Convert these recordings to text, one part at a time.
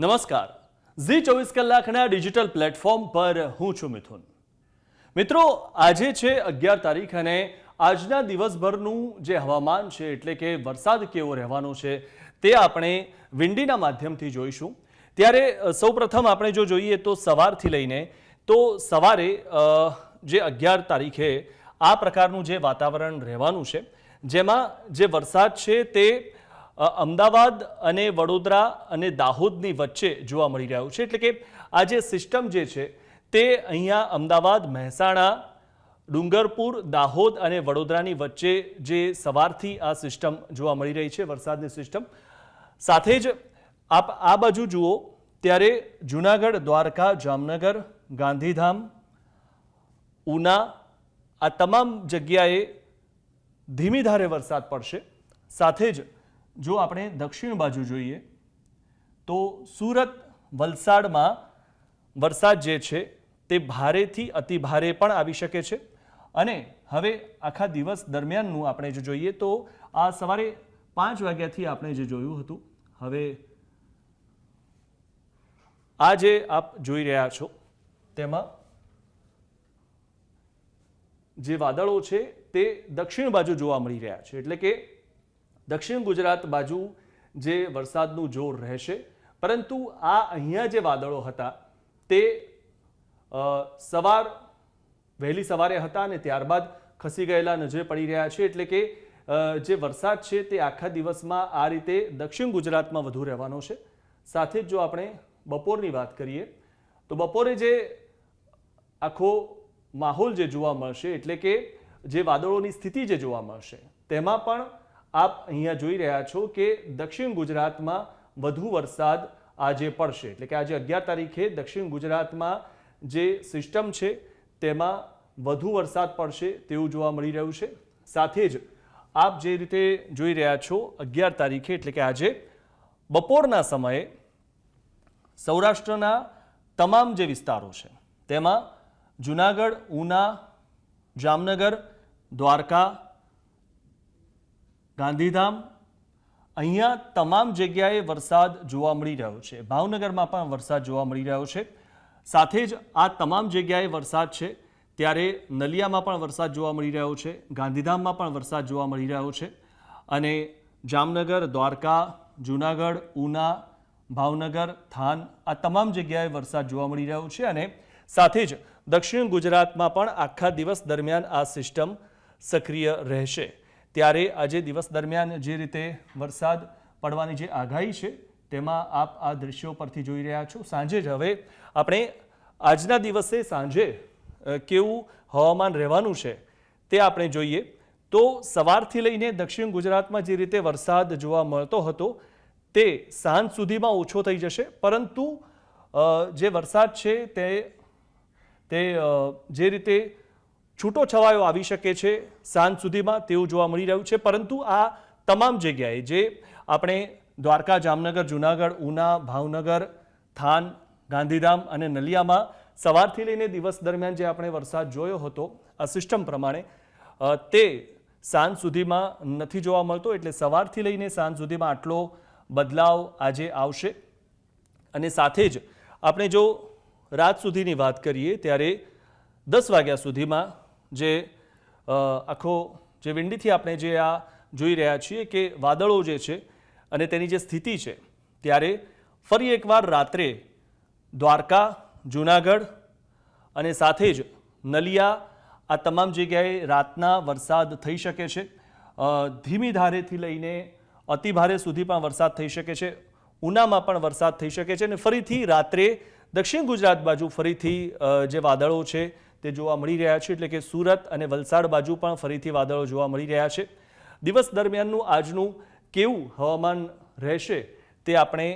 નમસ્કાર. ઝી ચોવીસ કલાકના ડિજિટલ પ્લેટફોર્મ પર હું છું મિથુન. મિત્રો, આજે છે અગિયાર તારીખ અને આજના દિવસભરનું જે હવામાન છે, એટલે કે વરસાદ કેવો રહેવાનો છે, તે આપણે વિંડીના માધ્યમથી જોઈશું. ત્યારે સૌપ્રથમ આપણે જો જોઈએ તો સવારથી લઈને, તો સવારે જે અગિયાર તારીખે આ પ્રકારનું જે વાતાવરણ રહેવાનું છે, જેમાં જે વરસાદ છે તે અમદાવાદ અને વડોદરા અને દાહોદની વચ્ચે જોવા મળી રહ્યું છે. એટલે કે આ જે સિસ્ટમ જે છે, તે અહીંયા અમદાવાદ, મહેસાણા, ડુંગરપુર, દાહોદ અને વડોદરાની વચ્ચે જે સવારથી આ સિસ્ટમ જોવા મળી રહી છે, વરસાદની સિસ્ટમ. સાથે જ આપ આ બાજુ જુઓ, ત્યારે જુનાગઢ, દ્વારકા, જામનગર, ગાંધીધામ, ઉના, આ તમામ જગ્યાએ ધીમી ધારે વરસાદ પડશે. સાથે જ જો આપણે દક્ષિણ બાજુ જોઈએ, તો સુરત વલસાડમાં વરસાદ જે છે તે ભારેથી અતિ ભારે પણ આવી શકે છે. અને હવે આખા દિવસ દરમિયાનનું આપણે જો જોઈએ, તો આ સવારે પાંચ વાગ્યાથી આપણે જે જોયું હતું, હવે આ જે આપ જોઈ રહ્યા છો, તેમાં જે વાદળો છે તે દક્ષિણ બાજુ જોવા મળી રહ્યા છે. એટલે કે દક્ષિણ ગુજરાત બાજુ જે વરસાદનું જોર રહેશે, પરંતુ આ અહીંયા જે વાદળો હતા તે સવાર, વહેલી સવારે હતા અને ત્યારબાદ ખસી ગયેલા નજરે પડી રહ્યા છે. એટલે કે જે વરસાદ છે તે આખા દિવસમાં આ રીતે દક્ષિણ ગુજરાતમાં વધુ રહેવાનો છે. સાથે જ જો આપણે બપોરની વાત કરીએ, તો બપોરે જે આખો માહોલ જે જોવા મળશે, એટલે કે જે વાદળોની સ્થિતિ જે જોવા મળશે, તેમાં પણ આપ અહીંયા જોઈ રહ્યા છો કે દક્ષિણ ગુજરાતમાં વધુ વરસાદ આજે પડશે. એટલે કે આજે અગિયાર તારીખે દક્ષિણ ગુજરાતમાં જે સિસ્ટમ છે તેમાં વધુ વરસાદ પડશે તેવું જોવા મળી રહ્યું છે. સાથે જ આપ જે રીતે જોઈ રહ્યા છો અગિયાર તારીખે, એટલે કે આજે બપોરના સમયે સૌરાષ્ટ્રના તમામ જે વિસ્તારો છે, તેમાં જુનાગઢ, ઉના, જામનગર, દ્વારકા ગાંધીધામ, અહીંયા તમામ જગ્યાએ વરસાદ જોવા મળી રહ્યો છે. ભાવનગરમાં પણ વરસાદ જોવા મળી રહ્યો છે. સાથે જ આ તમામ જગ્યાએ વરસાદ છે. ત્યારે નલિયામાં પણ વરસાદ જોવા મળી રહ્યો છે. ગાંધીધામમાં પણ વરસાદ જોવા મળી રહ્યો છે. અને જામનગર, દ્વારકા, જુનાગઢ, ઉના, ભાવનગર, થાન આ તમામ જગ્યાએ વરસાદ જોવા મળી રહ્યો છે. અને સાથે જ દક્ષિણ ગુજરાતમાં પણ આખા દિવસ દરમિયાન આ સિસ્ટમ સક્રિય રહેશે. ત્યારે આજે દિવસ દરમિયાન જે રીતે વરસાદ પડવાની જે આગાહી છે, તેમાં આપ આ દ્રશ્યો પરથી જોઈ રહ્યા છો. સાંજે જ હવે આપણે આજના દિવસે સાંજે કેવું હવામાન રહેવાનું છે તે આપણે જોઈએ. તો સવારથી લઈને દક્ષિણ ગુજરાતમાં જે રીતે વરસાદ જોવા મળતો હતો, તે સાંજ સુધીમાં ઓછો થઈ જશે. પરંતુ જે વરસાદ છે તે તે જે રીતે છૂટો છવાયો આવી શકે છે. સાંજ સુધીમાં તેવું જોવા મળી રહ્યું છે. પરંતુ આ તમામ જગ્યાએ જે આપણે દ્વારકા, જામનગર, જુનાગઢ, ઉના, ભાવનગર, થાન, ગાંધીધામ અને નલિયામાં સવારથી લઈને દિવસ દરમિયાન જે આપણે વરસાદ જોયો હતો, આ સિસ્ટમ પ્રમાણે તે સાંજ સુધીમાં નથી જોવા મળતો. એટલે સવારથી લઈને સાંજ સુધીમાં આટલો બદલાવ આજે આવશે. અને સાથે જ આપણે જો રાત સુધીની વાત કરીએ, ત્યારે દસ વાગ્યા સુધીમાં જે આખો જે વિંડીથી આપણે જે આ જોઈ રહ્યા છીએ કે વાદળો જે છે અને તેની જે સ્થિતિ છે, ત્યારે ફરી એકવાર રાત્રે દ્વારકા, જૂનાગઢ અને સાથે જ નલિયા આ તમામ જગ્યાએ રાતના વરસાદ થઈ શકે છે. ધીમી ધારેથી લઈને અતિ ભારે સુધી પણ વરસાદ થઈ શકે છે. ઉનામાં પણ વરસાદ થઈ શકે છે અને ફરીથી રાત્રે દક્ષિણ ગુજરાત બાજુ ફરીથી જે વાદળો છે તે જોવા મળી રહ્યા છે, એટલે કે સુરત અને વલસાડ બાજુ પણ ફરીથી વાદળો જોવા મળી રહ્યા છે. દિવસ દરમિયાનનું આજનું કેવું હવામાન રહેશે તે આપણે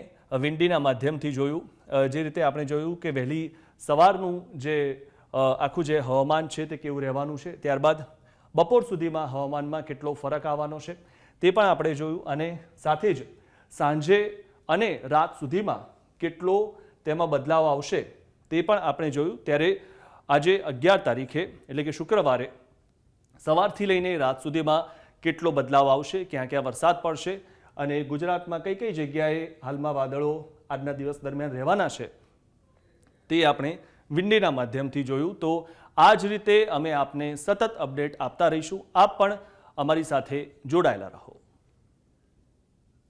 વિંડીના માધ્યમથી જોયું. જે રીતે આપણે જોયું કે વહેલી સવારનું જે આખું જે હવામાન છે તે કેવું રહેવાનું છે, ત્યારબાદ બપોર સુધીમાં હવામાનમાં કેટલો ફરક આવવાનો છે, તે પણ આપણે જોયું અને સાથે જ સાંજે અને રાત સુધીમાં કેટલો તેમાં બદલાવ આવશે તે પણ આપણે જોયું. ત્યારે આજે અગિયાર તારીખે, એટલે કે શુક્રવારે, સવારથી લઈને રાત સુધીમાં કેટલો બદલાવ આવશે, ક્યાં ક્યાં વરસાદ પડશે અને ગુજરાતમાં કઈ કઈ જગ્યાએ હાલમાં વાદળો આજના દિવસ દરમિયાન રહેવાના છે, તે આપણે વિન્ડીના માધ્યમથી જોયું. તો આ જ રીતે અમે આપને સતત અપડેટ આપતા રહીશું. આપ પણ અમારી સાથે જોડાયેલા રહો.